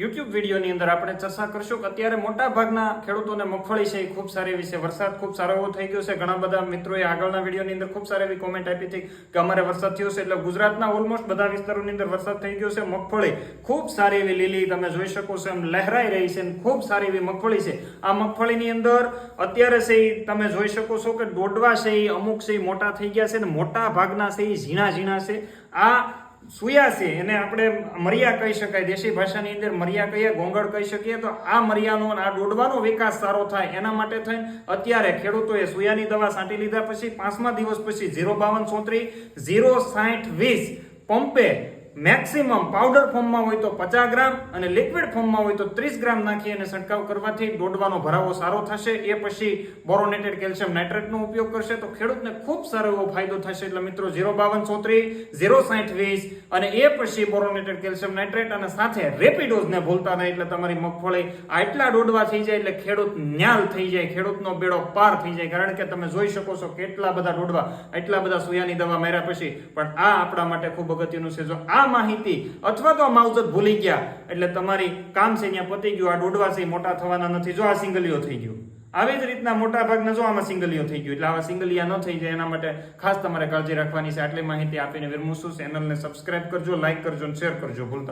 YouTube વિડીયોની અંદર આપણે ચર્ચા કરશું કે અત્યારે મોટા ભાગના ખેડૂતોને મગફળી છે એ ખૂબ સારી એવી છે. વરસાદ ખૂબ સારો એવો થઈ ગયો છે. ઘણા બધા મિત્રોએ આગળના વિડીયોની અંદર ખૂબ સારી એવી કોમેન્ટ આપી હતી કે અમારે વરસાદ થયો છે. એટલે ગુજરાતના ઓલમોસ્ટ બધા વિસ્તારોની અંદર વરસાદ થઈ ગયો છે. મગફળી ખૂબ સારી એવી લીલી તમે જોઈ શકો છો. એમ લહેરાઈ રહી છે ખૂબ સારી એવી મગફળી છે. આ મગફળીની અંદર અત્યારે છે એ તમે જોઈ શકો છો કે દોડવા છે એ અમુક છે એ મોટા થઈ ગયા છે ને મોટા ભાગના છે એ ઝીણા ઝીણા છે. આ સુયા છે, એને આપણે મરિયા કહી શકાય, દેશી ભાષાની અંદર મરિયા કહીએ, ગોંગળ કહી શકીએ, તો આ મરિયાનો અને આ દોડવાનો વિકાસ સારો થાય, એના માટે થઈને અત્યારે ખેડૂતોએ સુયાની દવા છાંટી લીધા પછી, પાંચમા દિવસ પછી ઝીરો બાવન સોત્રી ઝીરો સાઠ વીસ, પંપે મેક્સિમમ પાવડર ફોર્મમાં હોય તો પચાસ ગ્રામ અને લિક્વિડ ફોર્મમાં હોય તો ત્રીસ ગ્રામ નાખી અને છંટકાવ કરવાથી દોડવાનો ભરાવો સારો થશે. એ પછી બોરોનેટેડ કેલ્શિયમ નાઇટ્રેટનો ઉપયોગ કરશે તો ખેડૂતને ખૂબ સારો એવો ફાયદો થશે. એટલે મિત્રો ઝીરો બાવન ચોત્રીસ, ઝીરો સાઠ વીસ અને એ પછી બોરોનેટેડ કેલ્શિયમ નાઇટ્રેટ અને સાથે રેપિડોઝને ભૂલતા નહીં. એટલે તમારી મગફળી આટલા દોડવા થઈ જાય એટલે ખેડૂત ન્યાલ થઈ જાય, ખેડૂતનો બેડો પાર થઈ જાય. કારણ કે તમે જોઈ શકો છો કેટલા બધા દોડવા એટલા બધા સુયાની દવા માર્યા પછી. પણ આ આપણા માટે ખૂબ અગત્યનું છે. જો આ માહિતી અથવા તો આ માવજત ભૂલી ગયા. એટલે તમારી કામ છે ત્યાં પતી ગયું. આ દોડવા છે, મોટા થવાના નથી. જો આ સિંગલીઓ થઈ ગયું. આવી જ રીતના મોટા ભાગના જો આમાં સિંગલીઓ થઈ ગયું. એટલે આવા સિંગલિયા ન થઈ જાય. એના માટે ખાસ તમારે કાળજી રાખવાની છે. આટલી માહિતી આપીને વિરમું છું ચેનલને સબસ્ક્રાઇબ કરજો લાઈક કરજો અને શેર કરજો. ભૂલતા